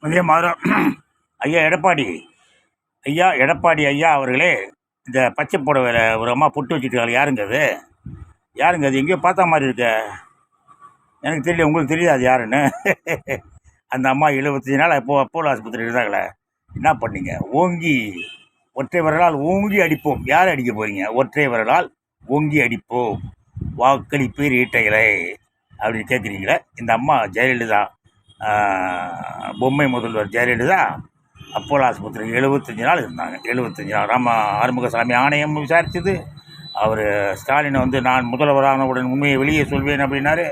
அதே மாதிரி ஐயா எடப்பாடி. ஐயா எடப்பாடி ஐயா அவர்களே இந்த பச்சை புடவையில் ஒரு அம்மா பொட்டு வச்சுட்டு யாருங்க அது? யாருங்க அது? எங்கேயோ பார்த்த மாதிரி இருக்க. எனக்கு தெரியல உங்களுக்கு தெரியாது அது யாருன்னு? அந்த அம்மா எழுபத்தஞ்சு நாள் அப்போ அப்போலோ ஆஸ்பத்திரி இருந்தாங்களே. என்ன பண்ணீங்க? ஓங்கி. ஒற்றை விரலால் ஓங்கி அடிப்போம். யார் அடிக்க போகிறீங்க ஒற்றை விரலால் ஓங்கி அடிப்போம். வாக்களிப்பு ஈட்டைகளை. அப்படின்னு கேட்குறீங்களே இந்த அம்மா ஜெயலலிதா. பொம்மை முதல்வர் ஜெயலலிதா அப்போலோ ஆஸ்பத்திரி எழுபத்தஞ்சி நாள் இருந்தாங்க. எழுபத்தஞ்சி நாள். ராம ஆறுமுகசாமி ஆணையம் விசாரித்தது அவர் ஸ்டாலினை வந்து நான் முதல்வரானவுடன் உண்மையை வெளியே சொல்வேன் அப்படின்னாரு.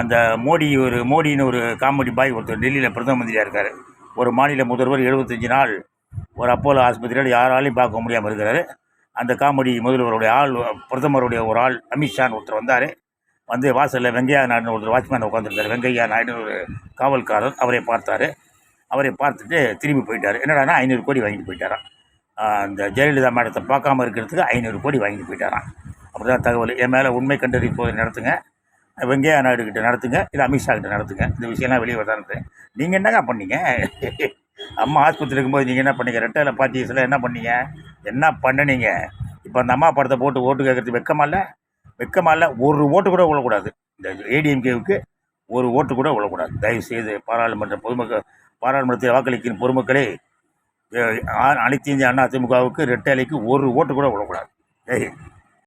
அந்த மோடி ஒரு மோடின்னு ஒரு காமெடி பாய் ஒருத்தர் டெல்லியில் பிரதம மந்திரியாக இருக்கார். ஒரு மாநில முதல்வர் எழுபத்தஞ்சி நாள் ஒரு அப்போலோ ஆஸ்பத்திரியில் யாராலையும் பார்க்க முடியாமல் இருக்கிறாரு. அந்த காமெடி முதல்வருடைய ஆள் பிரதமருடைய ஒரு ஆள் அமித்ஷான்னு ஒருத்தர் வந்தார். வந்து வாசலில் வெங்கையா நாயுடு ஒருத்தர் வாட்ச்மேன் உட்காந்துருந்தார் வெங்கையா நாயுடு ஒரு காவல்காரர் அவரை பார்த்தார். அவரை பார்த்துட்டு திரும்பி போயிட்டார். என்னடானா ஐநூறு கோடி வாங்கிட்டு போயிட்டாராம். அந்த ஜெயலலிதா மேடத்தை பார்க்காம இருக்கிறதுக்கு ஐநூறு கோடி வாங்கிட்டு போயிட்டாரான் அப்படி தான் தகவல். என் மேலே உண்மை கண்டறி போது நடத்துங்க. வெங்கையா நாயுடு கிட்ட நடத்துங்க. இல்லை அமித்ஷா கிட்ட நடத்துங்க. இந்த விஷயம்லாம் வெளியே வரதான் நீங்கள் என்னங்க பண்ணீங்க? அம்மா ஆஸ்பத்திரி இருக்கும்போது நீங்கள் என்ன பண்ணீங்க? ரெட்டையில் பார்ட்டிஸில் என்ன பண்ணீங்க? என்ன பண்ணுனீங்க? இப்போ அந்த அம்மா படத்தை போட்டு ஓட்டு கேட்குறது வெக்கமா இல்லை? வெக்கமால இல்லை ஒரு ஓட்டு கூட விழக்கூடாது. இந்த ஏடிஎம்கேவுக்கு ஒரு ஓட்டு கூட விழக்கூடாது. தயவு செய்து பாராளுமன்ற பொதுமக்கள் பாராளுமன்றத்தில் வாக்களிக்கும் பொதுமக்களே அனைத்து இந்திய அண்ணா திமுகவுக்கு ரெட்டை அலைக்கு ஒரு ஓட்டு கூட விழக்கூடாது.